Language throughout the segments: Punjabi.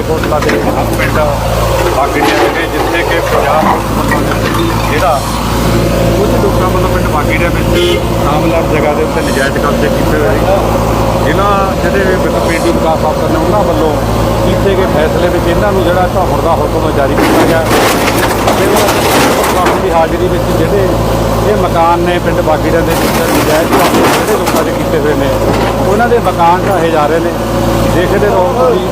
ਮਲੇਰਕੋਟਲਾ ਦੇ ਪਿੰਡ ਬਾਗੜੀਆਂ ਦੇ ਜਿੱਥੇ ਕਿ ਪੰਜਾਬ ਪੁਲਿਸ ਵੱਲੋਂ ਜਿਹੜਾ ਕੁਝ ਲੋਕਾਂ ਵੱਲੋਂ ਪਿੰਡ ਬਾਗੜੀਆਂ ਵਿੱਚ ਨਾਮਲਾਰ ਜਗ੍ਹਾ ਦੇ ਉੱਤੇ ਨਜਾਇਜ਼ ਕਬਜ਼ੇ ਕੀਤੇ ਹੋਏ ਸੀ ਜਿਨ੍ਹਾਂ ਜਿਹੜੇ ਪੇਂਡੂ ਵਿਕਾਸ ਅਫਸਰ ਨੇ ਉਹਨਾਂ ਵੱਲੋਂ ਕੀਤੇ ਗਏ ਫੈਸਲੇ ਵਿੱਚ ਇਹਨਾਂ ਨੂੰ ਜਿਹੜਾ ਢਾਹਣ ਦਾ ਹੁਕਮ ਜਾਰੀ ਕੀਤਾ ਗਿਆ। ਅਤੇ ਉਹ ਕਾਨੂੰਨ ਦੀ ਹਾਜ਼ਰੀ ਵਿੱਚ ਜਿਹੜੇ ਇਹ ਮਕਾਨ ਨੇ, ਪਿੰਡ ਬਾਗੀੜਾ ਦੇ ਵਿੱਚ ਨਜਾਇਜ਼ ਜਿਹੜੇ ਲੋਕਾਂ ਦੇ ਕੀਤੇ ਹੋਏ ਨੇ, ਉਹਨਾਂ ਦੇ ਮਕਾਨ ਢਾਹੇ ਜਾ ਰਹੇ ਨੇ। ਦੇਖਦੇ ਰਹੋ ਤੁਸੀਂ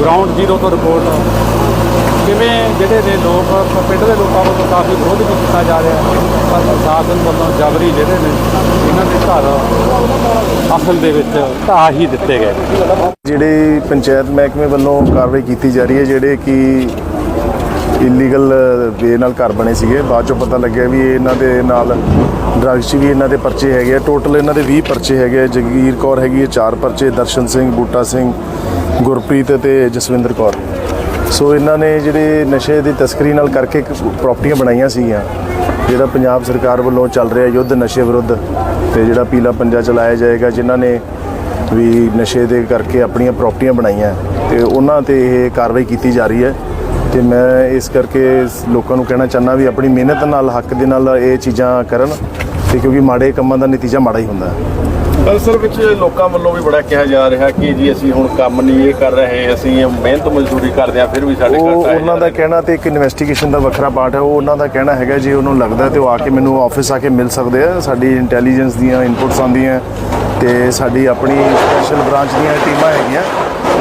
ਗਰਾਊਂਡ ਜ਼ੀਰੋ ਤੋਂ ਰਿਪੋਰਟ ਕਿਵੇਂ ਜਿਹੜੇ ਨੇ ਲੋਕ, ਪਿੰਡ ਦੇ ਲੋਕਾਂ ਵੱਲੋਂ ਕਾਫੀ ਵਿਰੋਧ ਵੀ ਕੀਤਾ ਜਾ ਰਿਹਾ ਪਰ ਪ੍ਰਸ਼ਾਸਨ ਵੱਲੋਂ ਜਬਰੀ ਜਿਹੜੇ ਨੇ, ਇਹਨਾਂ ਦੇ ਘਰ ਅਸਲ ਦੇ ਵਿੱਚ ਢਾਹ ਹੀ ਦਿੱਤੇ ਗਏ ਜਿਹੜੇ ਪੰਚਾਇਤ ਮਹਿਕਮੇ ਵੱਲੋਂ ਕਾਰਵਾਈ ਕੀਤੀ ਜਾ ਰਹੀ ਹੈ, ਜਿਹੜੇ ਕਿ ਇਲੀਗਲ ਵੇ ਨਾਲ ਘਰ ਬਣੇ ਸੀਗੇ, ਬਾਅਦ ਚੋਂ ਪਤਾ ਲੱਗਿਆ ਵੀ ਇਹਨਾਂ ਦੇ ਨਾਲ ਡਰੱਗਸ 'ਚ ਵੀ ਇਹਨਾਂ ਦੇ ਪਰਚੇ ਹੈਗੇ ਆ। ਟੋਟਲ ਇਹਨਾਂ ਦੇ 20 ਪਰਚੇ ਹੈਗੇ ਆ। ਜਗੀਰ ਕੌਰ ਹੈਗੀ ਹੈ ਚਾਰ ਪਰਚੇ, ਦਰਸ਼ਨ ਸਿੰਘ, ਬੂਟਾ ਸਿੰਘ, ਗੁਰਪ੍ਰੀਤ ਤੇ ਜਸਵਿੰਦਰ ਕੌਰ। ਸੋ ਇਹਨਾਂ ਨੇ ਜਿਹੜੇ ਨਸ਼ੇ ਦੀ ਤਸਕਰੀ ਨਾਲ ਕਰਕੇ ਪ੍ਰਾਪਰਟੀਆਂ ਬਣਾਈਆਂ ਸੀਗੀਆਂ, ਜਿਹੜਾ ਪੰਜਾਬ ਸਰਕਾਰ ਵੱਲੋਂ ਚੱਲ ਰਿਹਾ ਯੁੱਧ ਨਸ਼ੇ ਵਿਰੁੱਧ ਤੇ ਜਿਹੜਾ ਪੀਲਾ ਪੰਜਾ ਚਲਾਇਆ ਜਾਏਗਾ, ਜਿਨ੍ਹਾਂ ਨੇ ਵੀ ਨਸ਼ੇ ਦੇ ਕਰਕੇ ਆਪਣੀਆਂ ਪ੍ਰਾਪਰਟੀਆਂ ਬਣਾਈਆਂ। ਤੇ ਉਹਨਾਂ ਤੇ ਇਹ ਕਾਰਵਾਈ ਕੀਤੀ ਜਾ ਰਹੀ ਹੈ। ਤੇ ਮੈਂ ਇਸ ਕਰਕੇ ਲੋਕਾਂ ਨੂੰ ਕਹਿਣਾ ਚਾਹੁੰਦਾ ਵੀ ਆਪਣੀ ਮਿਹਨਤ ਨਾਲ, ਹੱਕ ਦੇ ਨਾਲ ਇਹ ਚੀਜ਼ਾਂ ਕਰਨ, ਤੇ ਕਿਉਂਕਿ ਮਾੜੇ ਕੰਮਾਂ ਦਾ ਨਤੀਜਾ ਮਾੜਾ ਹੀ ਹੁੰਦਾ। ਹੈ ਅਸਲ ਵਿੱਚ ਲੋਕਾਂ ਵੱਲੋਂ ਵੀ ਬੜਾ ਕਿਹਾ ਜਾ ਰਿਹਾ ਕਿ ਜੀ ਅਸੀਂ ਹੁਣ ਕੰਮ ਨਹੀਂ ਇਹ ਕਰ ਰਹੇ ਅਸੀਂ ਇਹ ਮਿਹਨਤ ਮਜ਼ਦੂਰੀ ਕਰਦੇ ਆ ਫਿਰ ਵੀ ਸਾਡੇ ਉਹ ਘਰ ਉਹਨਾਂ ਦਾ ਕਹਿਣਾ ਤੇ ਇੱਕ ਇਨਵੈਸਟੀਗੇਸ਼ਨ ਦਾ ਵੱਖਰਾ ਪਾਰਟ ਹੈ ਉਹ ਉਹਨਾਂ ਦਾ ਕਹਿਣਾ ਹੈਗਾ ਜੇ ਉਹਨੂੰ ਲੱਗਦਾ ਤੇ ਉਹ ਆ ਕੇ ਮੈਨੂੰ ਆਫਿਸ ਆ ਕੇ ਮਿਲ ਸਕਦੇ ਆ ਸਾਡੀ ਇੰਟੈਲੀਜੈਂਸ ਦੀਆਂ ਇਨਪੁਟਸ ਆਉਂਦੀਆਂ ਤੇ ਸਾਡੀ ਆਪਣੀ ਸਪੈਸ਼ਲ ਬ੍ਰਾਂਚ ਦੀਆਂ ਟੀਮਾਂ ਹੈਗੀਆਂ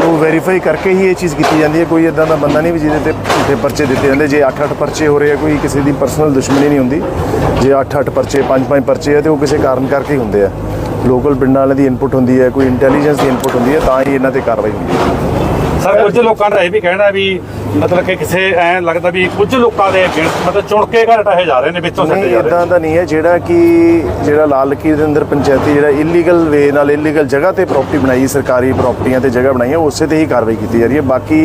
ਉਹ ਵੈਰੀਫਾਈ ਕਰਕੇ ਹੀ ਇਹ ਚੀਜ਼ ਕੀਤੀ ਜਾਂਦੀ ਹੈ ਕੋਈ ਇਦਾਂ ਦਾ ਬੰਦਾ ਨਹੀਂ ਵੀ ਜਿਹਦੇ ਤੇ ਝੂਠੇ ਪਰਚੇ ਦਿੱਤੇ ਜਾਂਦੇ ਜੇ 8-8 ਪਰਚੇ ਹੋ ਰਹੇ ਆ ਕੋਈ ਕਿਸੇ ਦੀ ਪਰਸਨਲ ਦੁਸ਼ਮਣੀ ਨਹੀਂ ਹੁੰਦੀ ਜੇ 8-8 ਪਰਚੇ 5-5 ਪਰਚੇ ਆ ਤੇ ਉਹ ਕਿਸੇ ਕਾਰਨ ਕਰਕੇ ਹੀ ਹੁੰਦੇ ਆ। ਲੋਕਲ ਪਿੰਡਾਂ ਵਾਲਿਆਂ ਦੀ ਇਨਪੁਟ ਹੁੰਦੀ ਹੈ, ਕੋਈ ਇੰਟੈਲੀਜੈਂਸ ਦੀ ਇਨਪੁਟ ਹੁੰਦੀ ਹੈ, ਤਾਂ ਹੀ ਇਹਨਾਂ ਤੇ ਕਾਰਵਾਈ ਹੁੰਦੀ ਹੈ। ਸਰ, ਕੁਝ ਲੋਕਾਂ ਦਾ ਇਹ ਵੀ ਕਹਿਣਾ ਵੀ ਮਤਲਬ ਕਿ ਕਿਸੇ ਐ ਲੱਗਦਾ ਵੀ ਕੁਝ ਲੋਕਾਂ ਦੇ ਮਤਲਬ ਚੁਣ ਕੇ ਘਰ ਢਾਹੇ ਜਾ ਰਹੇ ਨੇ ਵਿੱਚੋਂ ਨਹੀਂ ਜਾ ਰਹੇ ਇਦਾਂ ਦਾ ਨਹੀਂ ਹੈ। ਜਿਹੜਾ ਕਿ ਜਿਹੜਾ ਲਾਲ ਲਕੀਰ ਦੇ ਅੰਦਰ ਪੰਚਾਇਤੀ ਜਿਹੜਾ ਇਲੀਗਲ ਵੇ ਨਾਲ ਇਲੀਗਲ ਜਗ੍ਹਾ ਤੇ ਪ੍ਰਾਪਰਟੀ ਬਣਾਈ ਸਰਕਾਰੀ ਪ੍ਰਾਪਰਟੀਆਂ ਤੇ ਜਗ੍ਹਾ ਬਣਾਈ ਹੈ ਉਸੇ ਤੇ ਹੀ ਕਾਰਵਾਈ ਕੀਤੀ ਜਾ ਰਹੀ ਹੈ। ਬਾਕੀ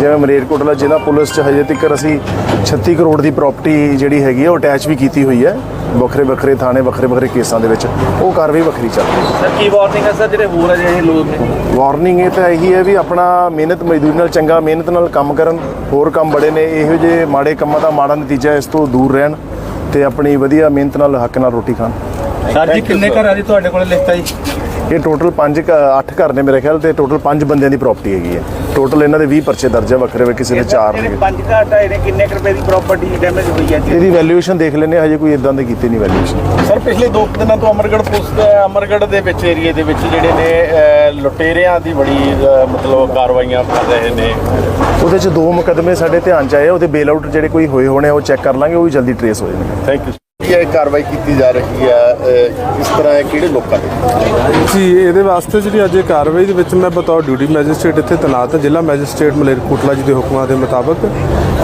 ਜਿਵੇਂ ਮਰੇਰਕੋਟਲਾ ਜ਼ਿਲ੍ਹਾ ਪੁਲਿਸ ਚ ਹਜੇ ਤੱਕ ਅਸੀਂ 36 ਕਰੋੜ ਦੀ ਪ੍ਰਾਪਰਟੀ ਜਿਹੜੀ ਹੈਗੀ ਹੈ ਉਹ ਅਟੈਚ ਵੀ ਕੀਤੀ ਹੋਈ ਹੈ। ਵੱਖਰੇ ਵੱਖਰੇ ਥਾਣੇ ਵੱਖਰੇ ਵੱਖਰੇ ਕੇਸਾਂ ਦੇ ਵਿੱਚ ਉਹ ਕਾਰਵਾਈ ਵੱਖਰੀ ਚੱਲ ਰਹੀ ਹੈ। ਸਰ ਕੀ ਵਾਰਨਿੰਗ ਹੈ ਸਰ ਜਿਹੜੇ ਹੋਰ ਜਿਹੜੇ ਲੋਕ ਨੇ? ਵਾਰਨਿੰਗ ਇਹ ਤਾਂ ਇਹੀ ਹੈ ਵੀ ਆਪਣਾ ਮਿਹਨਤ ਮਜ਼ਦੂਰੀ ਨਾਲ ਚੰਗਾ ਮਿਹਨਤ ਨਾਲ ਕੰਮ ਕਰਨ ਹੋਰ ਕੰਮ ਬੜੇ ਨੇ ਇਹੋ ਜਿਹੇ ਮਾੜੇ ਕੰਮਾਂ ਦਾ ਮਾੜਾ ਨਤੀਜਾ ਇਸ ਤੋਂ ਦੂਰ ਰਹਿਣ ਤੇ ਆਪਣੀ ਵਧੀਆ ਮਿਹਨਤ ਨਾਲ ਹੱਕ ਨਾਲ ਰੋਟੀ ਖਾਣ। ਸਰ ਜੀ ਕਿੰਨੇ ਘਰਾਂ ਦੀ ਤੁਹਾਡੇ ਕੋਲ ਲਿਖਤਾ ਜੀ? ਇਹ ਟੋਟਲ 5 8 ਘਰ ਨੇ ਮੇਰੇ ਖਿਆਲ ਤੇ ਟੋਟਲ 5 ਬੰਦਿਆਂ ਦੀ ਪ੍ਰਾਪਰਟੀ ਹੈਗੀ ਹੈ। ਟੋਟਲ ਇਹਨਾਂ ਦੇ 20 ਪਰਚੇ ਦਰਜ ਹੈ ਵੱਖਰੇ ਵੱਖਰੇ ਕਿਸੇ ਦੇ 4 ਨੇ। ਪੰਜ ਘਰ ਢਾਏ ਨੇ ਕਿੰਨੇ ਕੁ ਰੁਪਏ ਦੀ ਪ੍ਰਾਪਰਟੀ ਡੈਮੇਜ ਹੋਈ ਹੈ ਇਹਦੀ ਵੈਲਿਊਏਸ਼ਨ ਦੇਖ ਲੈਨੇ ਹਜੇ ਕੋਈ ਇਦਾਂ ਦੀ ਕੀਤੀ ਨਹੀਂ ਵੈਲਿਊਏਸ਼ਨ ਸਰ ਪਿਛਲੇ ਦੋ ਕੁ ਦਿਨਾਂ ਤੋਂ ਅਮਰਗੜ੍ਹ ਪੁਲਿਸ ਦੇ ਅਮਰਗੜ੍ਹ ਦੇ ਵਿੱਚ ਏਰੀਏ ਦੇ ਵਿੱਚ ਜਿਹੜੇ ਨੇ ਲੁਟੇਰਿਆਂ ਦੀ ਬੜੀ ਮਤਲਬ ਕਾਰਵਾਈਆਂ ਕਰ ਰਹੇ ਨੇ। ਉਹਦੇ ਚ ਦੋ ਮੁਕਦਮੇ ਸਾਡੇ ਧਿਆਨ ਚ ਆਏ ਉਹਦੇ ਬੇਲ ਆਊਟ ਜਿਹੜੇ ਕੋਈ ਹੋਏ ਹੋਣੇ ਉਹ ਚੈੱਕ ਕਰ ਲਾਂਗੇ ਉਹ ਵੀ ਜਲਦੀ ਟਰੇਸ ਹੋ ਜਾਣਗੇ। ਥੈਂਕ ਯੂ ਇਹ ਕਾਰਵਾਈ ਕੀਤੀ ਜਾ ਰਹੀ ਹੈ? ਇਸ ਤਰ੍ਹਾਂ ਇਹ ਕਿਹੜੇ ਲੋਕਾਂ ਦੇ? ਜੀ, ਇਹਦੇ ਵਾਸਤੇ ਜਿਹੜੀ ਅੱਜ ਇਹ ਕਾਰਵਾਈ ਦੇ ਵਿੱਚ ਮੈਂ ਬਤੌਰ ਡਿਊਟੀ ਮੈਜਿਸਟ੍ਰੇਟ ਇੱਥੇ ਤੈਨਾਤ ਜ਼ਿਲ੍ਹਾ ਮੈਜਿਸਟ੍ਰੇਟ ਮਲੇਰਕੋਟਲਾ ਜੀ ਦੇ ਹੁਕਮਾਂ ਦੇ ਮੁਤਾਬਕ।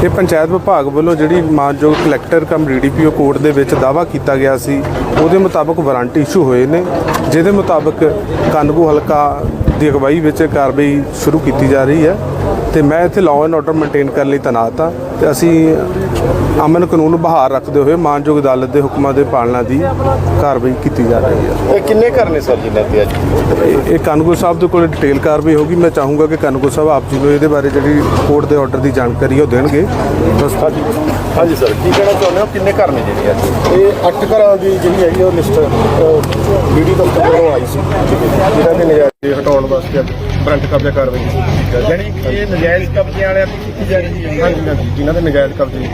ਇਹ ਪੰਚਾਇਤ ਵਿਭਾਗ ਵੱਲੋਂ ਜਿਹੜੀ ਮਾਨਯੋਗ ਕਲੈਕਟਰ ਕਮ ਡੀਡੀਪੀਓ ਕੋਰਟ ਦੇ ਵਿੱਚ ਦਾਵਾ ਕੀਤਾ ਗਿਆ ਸੀ, ਉਹਦੇ ਮੁਤਾਬਕ ਵਾਰੰਟ ਇਸ਼ੂ ਹੋਏ ਨੇ, ਜਿਹਦੇ ਮੁਤਾਬਕ ਕਾਨਗੋ ਹਲਕਾ ਦੀ ਅਗਵਾਈ ਵਿੱਚ ਕਾਰਵਾਈ ਸ਼ੁਰੂ ਕੀਤੀ ਜਾ ਰਹੀ ਹੈ ਤੇ ਮੈਂ ਇੱਥੇ ਲਾਅ ਐਂਡ ਆਰਡਰ ਮੇਨਟੇਨ ਕਰਨ ਲਈ ਤੈਨਾਤ ਹਾਂ। ਤੇ ਅਸੀਂ ਅਮਨ ਕਾਨੂੰਨ ਬਹਾਰ ਰੱਖਦੇ ਹੋਏ ਮਾਨਯੋਗ ਅਦਾਲਤ ਦੇ ਹੁਕਮਾਂ ਦੇ ਪਾਲਣਾ ਦੀ ਕਾਰਵਾਈ ਕੀਤੀ ਜਾ ਰਹੀ ਹੈ। ਇਹ ਕਿੰਨੇ ਘਰ ਨੇ ਸਰ ਜਿਨ੍ਹਾਂ ਤੇ ਅੱਜ? ਇਹ ਕਾਨੂੰਗੋ ਸਾਹਿਬ ਦੇ ਕੋਲ ਡਿਟੇਲ ਕਾਰਵਾਈ ਹੋਗੀ ਮੈਂ ਚਾਹੂੰਗਾ ਕਿ ਕਾਨੂੰਗੋ ਸਾਹਿਬ ਆਪ ਜੀ ਨੂੰ ਇਹਦੇ ਬਾਰੇ ਜਿਹੜੀ ਕੋਰਟ ਦੇ ਆਰਡਰ ਦੀ ਜਾਣਕਾਰੀ ਉਹ ਦੇਣਗੇ। ਬਸ। ਹਾਂਜੀ। ਸਰ ਕੀ ਕਹਿਣਾ ਚਾਹੁੰਦੇ ਹੋ? ਕਿੰਨੇ ਘਰ ਨੇ ਜਿਹੜੇ ਅੱਜ? ਇਹ ਅੱਠ ਘਰਾਂ ਦੀ ਜਿਹੜੀ ਹੈਗੀ ਉਹ ਲਿਸਟ ਦਫ਼ਤਰ ਵੱਲੋਂ ਆਈ ਸੀ। ਜਿਹਨਾਂ ਦੇ ਨਜਾਇਜ਼ ਹਟਾਉਣ ਵਾਸਤੇ ਬ੍ਰਾਂਚ ਕਬਜ਼ਾ ਕਾਰਵਾਈ ਕੀਤੀ। ਯਾਨੀ ਕਿ ਇਹ ਨਜਾਇਜ਼ ਕਬਜ਼ੇ ਵਾਲਿਆਂ ਤੋਂ ਕੀਤੀ ਜਾ ਰਹੀ ਹੈ। ਹਾਂਜੀ ਹਾਂਜੀ ਜਿਨ੍ਹਾਂ ਦੇ ਨਜਾਇਜ਼ ਕਬਜ਼ੇ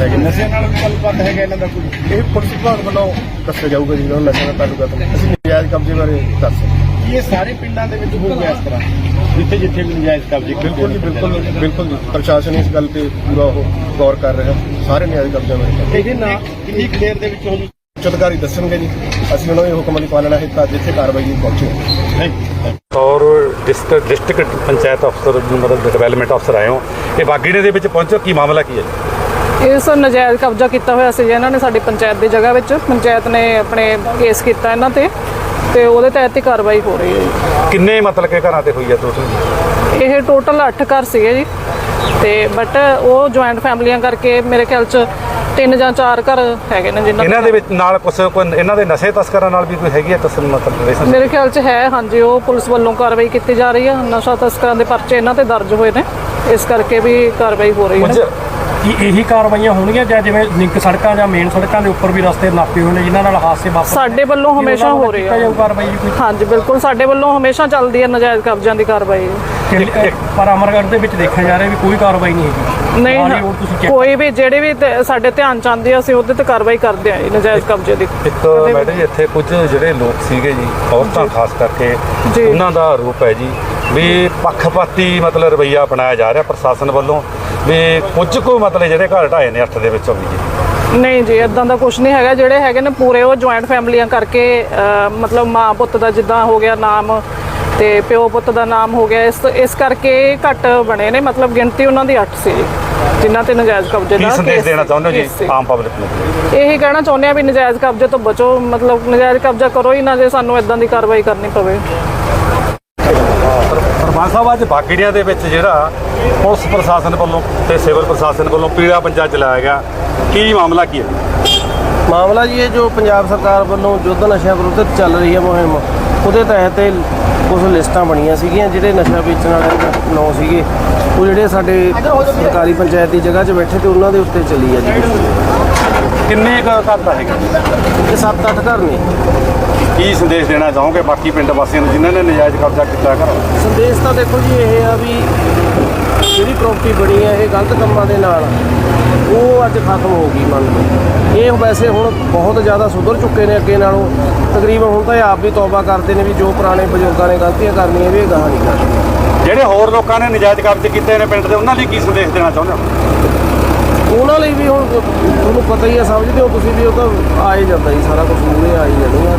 ਹੈਗੇ ਨਸ਼ੇ ਨਾਲ ਗੱਲਬਾਤ ਹੈਗਾ ਇਹਨਾਂ ਦਾ ਕੋਈ? ਇਹ ਪੁਲਿਸ ਵਿਭਾਗ ਵੱਲੋਂ ਦੱਸਿਆ ਜਾਊਗਾ ਜੀ ਉਹਨਾਂ ਨਸ਼ਿਆਂ ਦਾ ਤਾਲੁਕਾਤ ਅਸੀਂ ਨਜਾਇਜ਼ ਕਬਜ਼ੇ ਬਾਰੇ ਦੱਸ ਸਕਦੇ ਕੀ ਇਹ ਸਾਰੇ ਪਿੰਡਾਂ ਦੇ ਵਿੱਚ ਹੋ ਗਿਆ ਇਸ ਤਰ੍ਹਾਂ? ਜਿੱਥੇ ਜਿੱਥੇ ਵੀ ਨਜਾਇਜ਼ ਕਬਜ਼ੇ ਬਿਲਕੁਲ ਜੀ ਬਿਲਕੁਲ ਬਿਲਕੁਲ ਜੀ। ਪ੍ਰਸ਼ਾਸਨ ਇਸ ਗੱਲ ਤੇ ਪੂਰਾ ਉਹ ਗੌਰ ਕਰ ਰਿਹਾ। ਸਾਰੇ ਨਜਾਇਜ਼ ਕਬਜ਼ਿਆਂ ਬਾਰੇ। ਇਹਦੇ ਨਾਲ ਕਿੰਨੀ ਕੁ ਦੇਰ ਦੇ ਵਿੱਚ ਹੋ ਚੁਤਕਾਰੀ ਦੱਸਣਗੇ ਜੀ। ਅਸੀਂ ਉਹਨਾਂ ਦੇ ਹੁਕਮਾਂ ਦੀ ਪਾਲਣਾ ਹਿੱਤਾ ਜਿੱਥੇ ਕਾਰਵਾਈ ਦੀ ਪਹੁੰਚੇ ਔਰ ਡਿਸਟ੍ਰਿਕਟ ਡਿਸਟ੍ਰਿਕਟ ਪੰਚਾਇਤ ਅਫਸਰ ਮਤਲਬ ਡਿਵੈਲਪਮੈਂਟ ਅਫਸਰ ਆਏ ਹੋ। ਇਹ ਬਾਗੀੜੇ ਦੇ ਵਿੱਚ ਪਹੁੰਚੋ ਕੀ ਮਾਮਲਾ ਕੀ ਹੈ? ਇਹ ਸਰ ਨਜਾਇਜ਼ ਕਬਜ਼ਾ ਕੀਤਾ ਹੋਇਆ ਸੀ ਇਹਨਾਂ ਨੇ ਸਾਡੀ ਪੰਚਾਇਤ ਦੀ ਜਗ੍ਹਾ ਵਿੱਚ। ਪੰਚਾਇਤ ਨੇ ਆਪਣੇ ਕੇਸ ਕੀਤਾ ਇਹਨਾਂ ਤੇ ਤੇ ਉਹਦੇ ਤਹਿਤ ਹੀ ਕਾਰਵਾਈ ਹੋ ਰਹੀ ਹੈ ਜੀ। ਕਿੰਨੇ ਮਤਲਬ ਕਿ ਘਰਾਂ ਤੇ ਹੋਈ ਹੈ ਟੋਟਲ ਇਹ ਟੋਟਲ 8 ਘਰ ਸੀਗੇ ਜੀ। ਤੇ ਬਟ ਉਹ ਜੁਆਇੰਟ ਫੈਮਲੀਆਂ ਕਰਕੇ ਮੇਰੇ ਖਿਆਲ ਚ ਤਿੰਨ ਜਾਂ ਚਾਰ ਘਰ ਹੈਗੇ ਨੇ ਜਿਨ੍ਹਾਂ ਇਹਨਾਂ ਦੇ ਵਿੱਚ ਨਾਲ ਕੁਛ ਕੋਈ ਇਹਨਾਂ ਦੇ ਨਸ਼ੇ ਤਸਕਰਾਂ ਨਾਲ ਵੀ ਕੋਈ ਹੈਗੀ ਹੈ ਤਸਲ ਮਤਲਬ? ਮੇਰੇ ਖਿਆਲ 'ਚ ਹੈ ਹਾਂਜੀ ਉਹ ਪੁਲਿਸ ਵੱਲੋਂ ਕਾਰਵਾਈ ਕੀਤੀ ਜਾ ਰਹੀ ਹੈ। ਨਸ਼ਾ ਤਸਕਰਾਂ ਦੇ ਪਰਚੇ ਇਹਨਾਂ ਤੇ ਦਰਜ ਹੋਏ ਨੇ। ਇਸ ਕਰਕੇ ਵੀ ਕਾਰਵਾਈ ਹੋ ਰਹੀ ਕੁਝ ਹੈ ਕੀ ਇਹੀ ਕਾਰਵਾਈਆਂ ਹੋਣਗੀਆਂ? ਜਾਂ ਜਿਵੇਂ ਲਿੰਕ ਸੜਕਾਂ ਜਾਂ ਮੇਨ ਸੜਕਾਂ ਦੇ ਉੱਪਰ ਵੀ ਰਸਤੇ ਨਾਪੇ ਹੋਏ ਨੇ ਜਿਨ੍ਹਾਂ ਨਾਲ ਹਾਦਸੇ ਵਾਪਰ ਸਾਡੇ ਵੱਲੋਂ ਹਮੇਸ਼ਾ ਹੋ ਰਹੀ ਹੈ ਕਾਰਵਾਈ ਜੀ ਕੋਈ? ਹਾਂਜੀ ਬਿਲਕੁਲ। ਸਾਡੇ ਵੱਲੋਂ ਹਮੇਸ਼ਾ ਚੱਲਦੀ ਹੈ ਨਜਾਇਜ਼ ਕਬਜ਼ਿਆਂ ਦੀ ਕਾਰਵਾਈ। ਪਰ ਅਮਰਗੜ੍ਹ ਦੇ ਵਿੱਚ ਦੇਖਿਆ ਜਾ ਰਿਹਾ ਵੀ ਕੋਈ ਕਾਰਵਾਈ ਨਹੀਂ ਹੈਗੀ। ਨਹੀਂ ਕੋਈ ਵੀ ਜਿਹੜੇ ਵੀ ਸਾਡੇ ਧਿਆਨ ਚ ਆਉਂਦੇ ਆ ਅਸੀਂ ਉਹਦੇ ਤੇ ਕਾਰਵਾਈ ਕਰਦੇ ਆ ਨਜਾਇਜ਼ ਕਬਜ਼ੇ ਦੀ। ਇੱਕ ਮੈਡਮ ਜੀ ਇੱਥੇ ਕੁਝ ਜਿਹੜੇ ਲੋਕ ਸੀਗੇ ਜੀ ਔਰਤਾਂ ਖਾਸ ਕਰਕੇ। ਉਹਨਾਂ ਦਾ ਆਰੋਪ ਹੈ ਜੀ ਵੀ ਪੱਖਪਾਤੀ ਮਤਲਬ ਰਵਈਆ ਅਪਣਾਇਆ ਜਾ ਰਿਹਾ ਪ੍ਰਸ਼ਾਸਨ ਵੱਲੋਂ। ਵੀ ਕੁਝ ਕੁ ਮਤਲਬ ਜਿਹੜੇ ਘਰ ਢਾਏ ਨੇ ਅੱਠ ਦੇ ਵਿੱਚੋਂ ਵੀ ਜੀ। ਨਹੀਂ ਜੀ ਇਦਾਂ ਦਾ ਕੁਝ ਨਹੀਂ ਹੈਗਾ। ਜਿਹੜੇ ਹੈਗੇ ਨੇ ਪੂਰੇ ਉਹ ਜੁਆਇੰਟ ਫੈਮਲੀਆਂ ਕਰਕੇ ਅਹ, ਮਤਲਬ ਮਾਂ ਪੁੱਤ ਦਾ ਜਿੱਦਾਂ ਹੋ ਗਿਆ ਨਾਮ ਤੇ ਪਿਓ ਪੁੱਤ ਦਾ ਨਾਮ ਹੋ ਗਿਆ ਇਸ ਇਸ ਕਰਕੇ ਘੱਟ ਬਣੇ ਨੇ। ਮਤਲਬ ਗਿਣਤੀ ਉਹਨਾਂ ਦੀ 8 ਸੀ ਜਿਨ੍ਹਾਂ ਤੇ ਨਜਾਇਜ਼ ਕਬਜ਼ੇ ਕੀ ਦਾ ਸੰਦੇਸ਼ ਕੇਸ ਦੇਣਾ ਚਾਹੁੰਦੇ ਹੋ ਕੇਸ ਜੀ। ਆਮ ਪਬਲਿਕ ਨੂੰ? ਇਹੀ ਕਹਿਣਾ ਚਾਹੁੰਦੇ ਆ ਵੀ ਨਜਾਇਜ਼ ਕਬਜ਼ੇ ਤੋਂ ਬਚੋ। ਮਤਲਬ ਨਜਾਇਜ਼ ਕਬਜ਼ਾ ਕਰੋ ਹੀ ਨਾ ਜੇ ਸਾਨੂੰ ਇਦਾਂ ਦੀ ਕਾਰਵਾਈ ਕਰਨੀ ਪਵੇ। ਸਰਪੰਚ ਸਾਹਿਬ ਅੱਜ ਬਾਗੜੀਆਂ ਦੇ ਵਿੱਚ ਜਿਹੜਾ ਪੁਲਿਸ ਪ੍ਰਸ਼ਾਸਨ ਵੱਲੋਂ ਤੇ ਸਿਵਲ ਪ੍ਰਸ਼ਾਸਨ ਵੱਲੋਂ ਪੀੜਾ ਪੰਜਾ ਚਲਾਇਆ ਗਿਆ। ਕੀ ਮਾਮਲਾ ਕੀ ਹੈ? ਮਾਮਲਾ ਜੀ ਇਹ ਜੋ ਪੰਜਾਬ ਸਰਕਾਰ ਵੱਲੋਂ ਯੁੱਧ ਨਸ਼ਿਆਂ ਵਿਰੁੱਧ ਚੱਲ ਰਹੀ ਹੈ ਮੁਹਿੰਮ, ਉਹਦੇ ਤਹਿਤ ਇਹ ਕੁਝ ਲਿਸਟਾਂ ਬਣੀਆਂ ਸੀਗੀਆਂ, ਜਿਹੜੇ ਨਸ਼ਾ ਵੇਚਣ ਵਾਲੇ ਨੌ ਸੀਗੇ, ਉਹ ਜਿਹੜੇ ਸਾਡੇ ਸਰਕਾਰੀ ਪੰਚਾਇਤ ਦੀ ਜਗ੍ਹਾ 'ਚ ਬੈਠੇ ਤੇ ਉਹਨਾਂ ਦੇ ਉੱਤੇ ਚੱਲੀ ਹੈ ਜੀ। ਕਿੰਨੇ ਕੁ ਘਰ ਦਾ ਹੈਗਾ? ਇਹ 7-8 ਘਰ ਨੇ। ਕੀ ਸੰਦੇਸ਼ ਦੇਣਾ ਚਾਹੋਗੇ ਬਾਕੀ ਪਿੰਡ ਵਾਸੀਆਂ ਨੂੰ ਜਿਨ੍ਹਾਂ ਨੇ ਨਜਾਇਜ਼ ਕਬਜ਼ਾ ਕੀਤਾ ਘਰ? ਸੰਦੇਸ਼ ਤਾਂ ਦੇਖੋ ਜੀ ਇਹ ਆ ਵੀ ਜਿਹੜੀ ਪ੍ਰਾਪਰਟੀ ਬਣੀ ਹੈ ਇਹ ਗਲਤ ਕੰਮਾਂ ਦੇ ਨਾਲ ਉਹ ਅੱਜ ਖਤਮ ਹੋ ਗਈ ਮੰਨ ਲਓ। ਇਹ ਵੈਸੇ ਹੁਣ ਬਹੁਤ ਜ਼ਿਆਦਾ ਸੁਧਰ ਚੁੱਕੇ ਨੇ ਅੱਗੇ ਨਾਲੋਂ। ਤਕਰੀਬਨ ਹੁਣ ਤਾਂ ਇਹ ਆਪ ਵੀ ਤੌਬਾ ਕਰਦੇ ਨੇ ਵੀ ਜੋ ਪੁਰਾਣੇ ਬਜ਼ੁਰਗਾਂ ਨੇ ਗਲਤੀਆਂ ਕਰਨੀਆਂ ਵੀ ਇਹ ਗਾਹਾਂ ਨਹੀਂ ਕਰਨੀ ਜਿਹੜੇ ਹੋਰ ਲੋਕਾਂ ਨੇ ਨਜਾਇਜ਼ ਕਬਜ਼ੇ ਕੀਤੇ ਨੇ ਪਿੰਡ ਦੇ ਉਹਨਾਂ ਲਈ ਕੀ ਸੰਦੇਸ਼ ਦੇਣਾ ਚਾਹੁੰਦੇ ਹੋ? ਉਹਨਾਂ ਲਈ ਵੀ ਹੁਣ ਤੁਹਾਨੂੰ ਪਤਾ ਹੀ ਆ, ਸਮਝਦੇ ਹੋ ਤੁਸੀਂ ਵੀ ਉਹ ਤਾਂ ਆ ਹੀ ਜਾਂਦਾ ਜੀ, ਸਾਰਾ ਕੁਝ ਮੂਹਰੇ ਆ ਹੀ ਜਾਣੀ ਆ